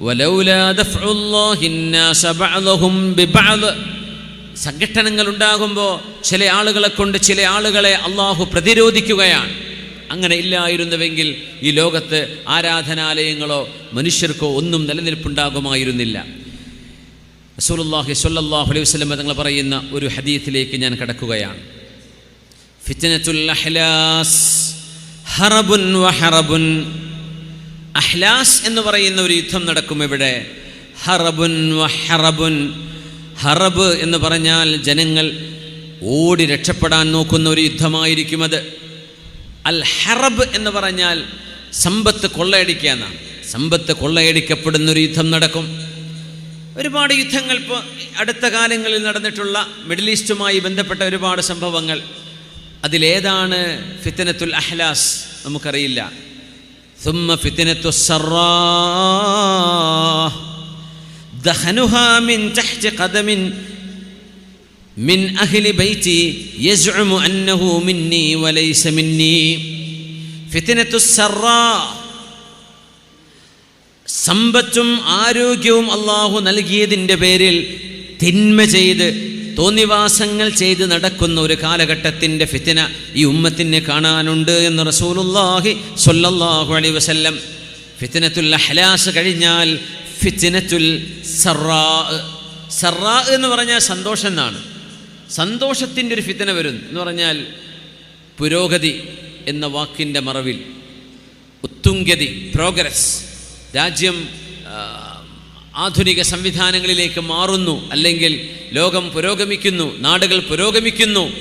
വലൗലാ ദഫ്ഉല്ലാഹി الناس بعضهم ببعض സംഘട്ടനങ്ങൾ ഉണ്ടാകുമ്പോൾ ചില ആളുകളെ കൊണ്ട് ചില ആളുകളെ അള്ളാഹു പ്രതിരോധിക്കുകയാണ് അങ്ങനെ ഇല്ലായിരുന്നുവെങ്കിൽ ഈ ലോകത്ത് ആരാധനാലയങ്ങളോ മനുഷ്യർക്കോ ഒന്നും നിലനിൽപ്പുണ്ടാകുമായിരുന്നില്ല റസൂലുള്ളാഹി സ്വല്ലല്ലാഹു അലൈഹി വസല്ലം തങ്ങൾ പറയുന്ന ഒരു ഹദീത്തിലേക്ക് ഞാൻ കടക്കുകയാണ് ഫിത്നത്തുൽ അഹ്ലാസ് ഹറബുൻ വഹറബുൻ അഹ്ലാസ് എന്ന് പറയുന്ന ഒരു യുദ്ധം നടക്കും ഇവിടെ. ഹറബുൻ ഹറബുൻ. ഹറബ് എന്ന് പറഞ്ഞാൽ ജനങ്ങൾ ഓടി രക്ഷപ്പെടാൻ നോക്കുന്ന ഒരു യുദ്ധമായിരിക്കും അത്. അൽ ഹറബ് എന്ന് പറഞ്ഞാൽ സമ്പത്ത് കൊള്ളയടിക്കുക എന്നാണ്. സമ്പത്ത് കൊള്ളയടിക്കപ്പെടുന്ന ഒരു യുദ്ധം നടക്കും. ഒരുപാട് യുദ്ധങ്ങൾ ഇപ്പോൾ അടുത്ത കാലങ്ങളിൽ നടന്നിട്ടുള്ള മിഡിൽ ഈസ്റ്റുമായി ബന്ധപ്പെട്ട ഒരുപാട് സംഭവങ്ങൾ. അതിലേതാണ് ഫിത്തനത്തുൽ അഹ്ലാസ് നമുക്കറിയില്ല. ثم فتنة السراء دخنها من تحت قدم من أهل بيتي يزعم أنه مني وليس مني فتنة السراء സമ്പത്തും ആരോഗ്യവും അള്ളാഹു നൽകിയതിൻ്റെ പേരിൽ തിന്മ ചെയ്ത് തോന്നിവാസങ്ങൾ ചെയ്ത് നടക്കുന്ന ഒരു കാലഘട്ടത്തിന്റെ ഫിത്തിന ഈ ഉമ്മത്തിനെ കാണാനുണ്ട് എന്ന് റസൂലുല്ലാഹി സൊല്ലാഹു അലൈഹി വസല്ലം ഫിത്തിനത്തുൽ അഹ്ലാസ് കഴിഞ്ഞാൽ ഫിത്തിനത്തുൽ സറാ സറാ എന്ന് പറഞ്ഞാൽ സന്തോഷം എന്നാണ്. സന്തോഷത്തിന്റെ ഒരു ഫിത്തിന വരും എന്ന് പറഞ്ഞാൽ പുരോഗതി എന്ന വാക്കിന്റെ മറവിൽ. ഉത്തുംഗതി പ്രോഗ്രസ് രാജ്യം ആധുനിക സംവിധാനങ്ങളിലേക്ക് മാറുന്നു അല്ലെങ്കിൽ ലോകം പുരോഗമിക്കുന്നു നാടുകൾ പുരോഗമിക്കുന്നു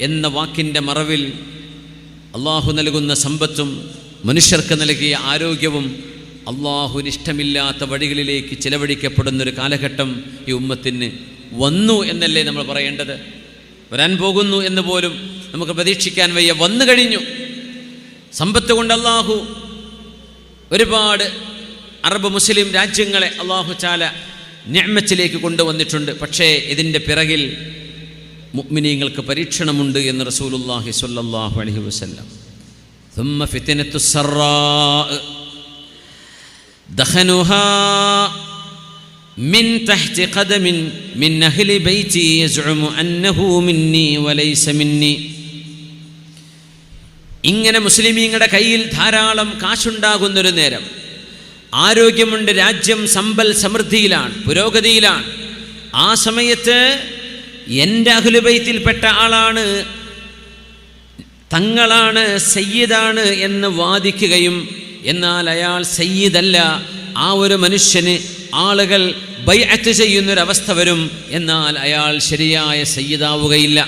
എന്ന വാക്കിന്റെ മറവിൽ അള്ളാഹു നൽകുന്ന സമ്പത്തും മനുഷ്യർക്ക് നൽകിയ ആരോഗ്യവും അള്ളാഹുവിന് ഇഷ്ടമില്ലാത്ത വഴികളിലേക്ക് ചിലവഴിക്കപ്പെടുന്നൊരു കാലഘട്ടം ഈ ഉമ്മത്തിന് വന്നു എന്നല്ലേ നമ്മൾ പറയേണ്ടത്? വരാൻ പോകുന്നു എന്ന് പോലും നമുക്ക് പ്രതീക്ഷിക്കാൻ വയ്യ. വന്നു കഴിഞ്ഞു. സമ്പത്ത് കൊണ്ട് അള്ളാഹു ഒരുപാട് അറബ് മുസ്ലിം രാജ്യങ്ങളെ അള്ളാഹു ചാല ഞാമത്തിലേക്ക് കൊണ്ടുവന്നിട്ടുണ്ട് പക്ഷേ ഇതിൻ്റെ പിറകിൽ മുഅ്മിനീങ്ങൾക്ക് പരീക്ഷണമുണ്ട് എന്ന് റസൂലുള്ളാഹി സ്വല്ലല്ലാഹു അലൈഹി വസല്ലം ثم فتنة السراء دخنها من تحت قدم من أهل بيتي يزعم أنه مني وليس مني ഇങ്ങനെ മുസ്ലിമീങ്ങളുടെ കയ്യിൽ ധാരാളം കാശുണ്ടാകുന്നൊരു നേരം ആരോഗ്യമുണ്ട് രാജ്യം സമ്പൽ സമൃദ്ധിയിലാണ് പുരോഗതിയിലാണ്. ആ സമയത്ത് എന്റെ അഖിലുബൈത്തിൽപ്പെട്ട ആളാണ് തങ്ങളാണ് സയ്യിദാണ് എന്ന് വാദിക്കുകയും എന്നാൽ അയാൾ സയ്യിദല്ല ആ ഒരു മനുഷ്യന് ആളുകൾ ബൈഅത്ത് ചെയ്യുന്നൊരവസ്ഥ വരും എന്നാൽ അയാൾ ശരിയായ സയ്യിദാവുകയില്ല.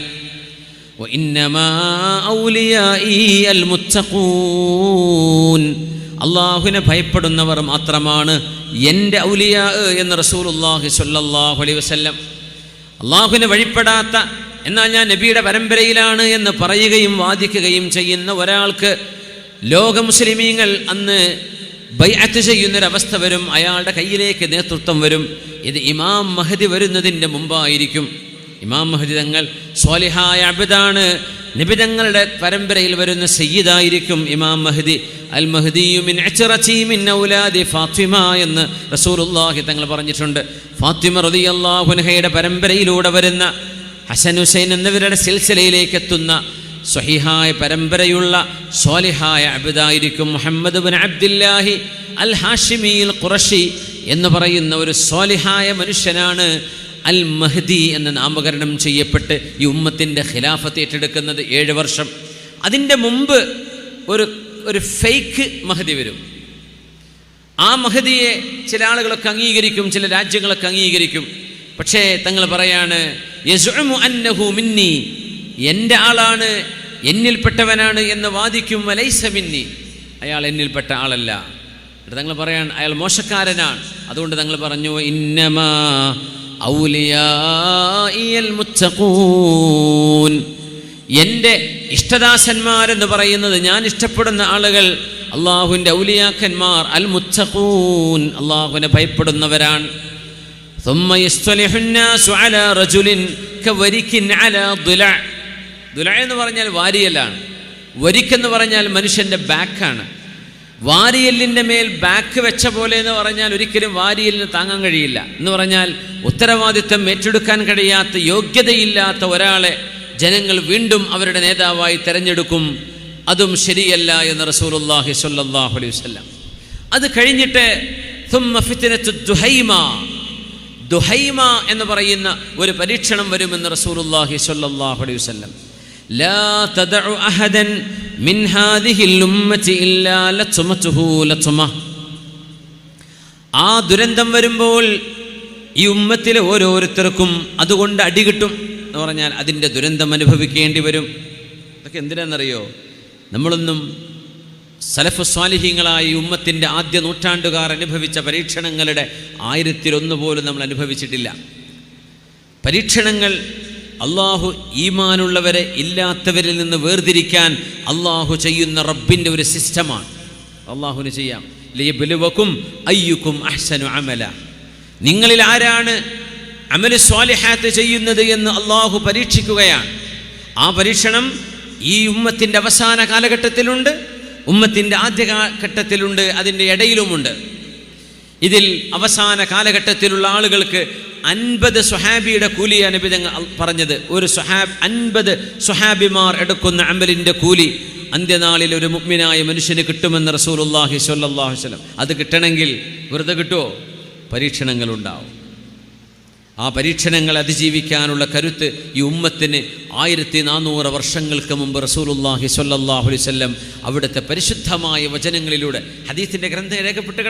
ഇന്നമാ ഔലിയ ഈ അൽ മുത്തഖൂൻ. അള്ളാഹുവിനെ ഭയപ്പെടുന്നവർ മാത്രമാണ് എന്റെ ഔലിയാ എന്ന് റസൂലുള്ളാഹി സ്വല്ലല്ലാഹു അലൈ വസല്ലം. അള്ളാഹുവിനെ വഴിപ്പെടാത്ത എന്നാൽ ഞാൻ നബിയുടെ പരമ്പരയിലാണ് എന്ന് പറയുകയും വാദിക്കുകയും ചെയ്യുന്ന ഒരാൾക്ക് ലോക മുസ്ലിമീങ്ങൾ അന്ന് ബൈഅത്ത് ചെയ്യുന്നൊരവസ്ഥ വരും അയാളുടെ കയ്യിലേക്ക് നേതൃത്വം വരും. ഇത് ഇമാം മഹദി വരുന്നതിന്റെ മുമ്പായിരിക്കും. ഇമാം മഹദി തങ്ങൾ സ്വാലിഹായ അബിദാണ്. നിബിതങ്ങളുടെ പരമ്പരയിൽ വരുന്ന സയ്യിദായിരിക്കും ഇമാം മഹദി. അൽ മഹദിയുമിൻ ഫാത്തിമ എന്ന് റസൂലുള്ളാഹി തങ്ങൾ പറഞ്ഞിട്ടുണ്ട്. ഫാത്തിമ റതി അൻഹയുടെ പരമ്പരയിലൂടെ വരുന്ന ഹസൻ ഹുസൈൻ എന്നിവരുടെ സിൽസിലയിലേക്ക് എത്തുന്ന സ്വഹിഹായ പരമ്പരയുള്ള സോലിഹായ അബിദായിരിക്കും മുഹമ്മദ് ബിൻ അബ്ദില്ലാഹി അൽ ഹാഷിമിൽ ഖുറഷി എന്ന് പറയുന്ന ഒരു സോലിഹായ മനുഷ്യനാണ് അൽ മഹദി എന്ന് നാമകരണം ചെയ്യപ്പെട്ട് ഈ ഉമ്മത്തിന്റെ ഖിലാഫത്ത് ഏറ്റെടുക്കുന്നത് ഏഴ് വർഷം. അതിന്റെ മുമ്പ് ഒരു ഒരു ഫേക്ക് മഹദി വരും. ആ മഹദിയെ ചില ആളുകളൊക്കെ അംഗീകരിക്കും ചില രാജ്യങ്ങളൊക്കെ അംഗീകരിക്കും. പക്ഷേ തങ്ങൾ പറയാണ് അന്നഹു മിന്നി എന്റെ ആളാണ് എന്നിൽപ്പെട്ടവനാണ് എന്ന് വാദിക്കും വലൈസ മിന്നി. അയാൾ എന്നിൽപ്പെട്ട ആളല്ല. തങ്ങൾ പറയാൻ അയാൾ മോശക്കാരനാണ്. അതുകൊണ്ട് തങ്ങൾ പറഞ്ഞു ഇന്നമാ എന്റെ ഇഷ്ടദാസന്മാരെന്ന് പറയുന്നത് ഞാൻ ഇഷ്ടപ്പെടുന്ന ആളുകൾ അള്ളാഹുവിന്റെ ഔലിയാക്കന്മാർ അൽ മുത്തഖൂൻ അള്ളാഹുവിനെ ഭയപ്പെടുന്നവരാണ്. എന്ന് പറഞ്ഞാൽ വാരിയലാണ്. വരിക്കെന്ന് പറഞ്ഞാൽ മനുഷ്യന്റെ ബാക്കാണ് വാരിയല്ലിന്റെ മേൽ ബാക്ക് വെച്ച പോലെ എന്ന് പറഞ്ഞാൽ ഒരിക്കലും വാരിയലിന് താങ്ങാൻ കഴിയില്ല. എന്ന് പറഞ്ഞാൽ ഉത്തരവാദിത്വം ഏറ്റെടുക്കാൻ കഴിയാത്ത യോഗ്യതയില്ലാത്ത ഒരാളെ ജനങ്ങൾ വീണ്ടും അവരുടെ നേതാവായി തിരഞ്ഞെടുക്കും. അതും ശരിയല്ല എന്ന് റസൂലുല്ലാഹി സ്വല്ലല്ലാഹു അലൈഹി വസ്ലം അത് കഴിഞ്ഞിട്ട് ദുഹൈമ. ദുഹൈമ എന്ന് പറയുന്ന ഒരു പരീക്ഷണം വരുമെന്ന് റസൂലുല്ലാഹി സ്വല്ലല്ലാഹു അലൈഹി വസ്ലം ലാ تدع അഹദൻ മിൻ ഹാദിഹിൽ الأمة ഇല്ലാ ലത്മതുഹു ലത്മ ആ ദുരന്തം വരുമ്പോൾ ഈ ഉമ്മത്തിലെ ഓരോരുത്തർക്കും അതുകൊണ്ട് അടി കിട്ടും എന്ന് പറഞ്ഞാൽ അതിന്റെ ദുരന്തം അനുഭവിക്കേണ്ടി വരും. അതൊക്കെ എന്തിനാണെന്നറിയോ? നമ്മളൊന്നും സലഫ് സ്വാലിഹ്യങ്ങളായ ഉമ്മത്തിന്റെ ആദ്യ നൂറ്റാണ്ടുകാർ അനുഭവിച്ച പരീക്ഷണങ്ങളുടെ ആയിരത്തിലൊന്ന് പോലും നമ്മൾ അനുഭവിച്ചിട്ടില്ല. പരീക്ഷണങ്ങൾ അള്ളാഹു ഈമാനുള്ളവരെ ഇല്ലാത്തവരിൽ നിന്ന് വേർതിരിക്കാൻ അള്ളാഹു ചെയ്യുന്ന റബ്ബിന്റെ ഒരു സിസ്റ്റമാണ്. അള്ളാഹുവിന് ചെയ്യാം. ലിയബലുവക്കും അയ്യുക്കും അഹ്സനു അമല. നിങ്ങളിൽ ആരാണ് അമൽ സ്വാലിഹാത്ത് ചെയ്യുന്നത് എന്ന് അള്ളാഹു പരീക്ഷിക്കുകയാണ്. ആ പരീക്ഷണം ഈ ഉമ്മത്തിന്റെ അവസാന കാലഘട്ടത്തിലുണ്ട് ഉമ്മത്തിന്റെ ആദ്യ ഘട്ടത്തിലുണ്ട് അതിന്റെ ഇടയിലുമുണ്ട്. ഇതിൽ അവസാന കാലഘട്ടത്തിലുള്ള ആളുകൾക്ക് അൻപത് സുഹാബിയുടെ കൂലിയാണ് കൂലി തങ്ങൾ പറഞ്ഞത്. ഒരു സുഹാബ് അൻപത് സുഹാബിമാർ എടുക്കുന്ന അമലിന്റെ കൂലി അന്ത്യനാളിൽ ഒരു മുഗ്മിനായ മനുഷ്യന് കിട്ടുമെന്ന് റസൂലുല്ലാഹി സ്വല്ലല്ലാഹു അലൈഹി വസല്ലം. അത് കിട്ടണമെങ്കിൽ വെറുതെ കിട്ടുമോ പരീക്ഷണങ്ങളുണ്ടാവും. ആ പരീക്ഷണങ്ങൾ അതിജീവിക്കാനുള്ള കരുത്ത് ഈ ഉമ്മത്തിന് ആയിരത്തി നാനൂറ് വർഷങ്ങൾക്ക് മുമ്പ് റസൂലുല്ലാഹി വസല്ലം അവിടുത്തെ പരിശുദ്ധമായ വചനങ്ങളിലൂടെ ഹദീസിന്റെ ഗ്രന്ഥം രേഖപ്പെട്ട്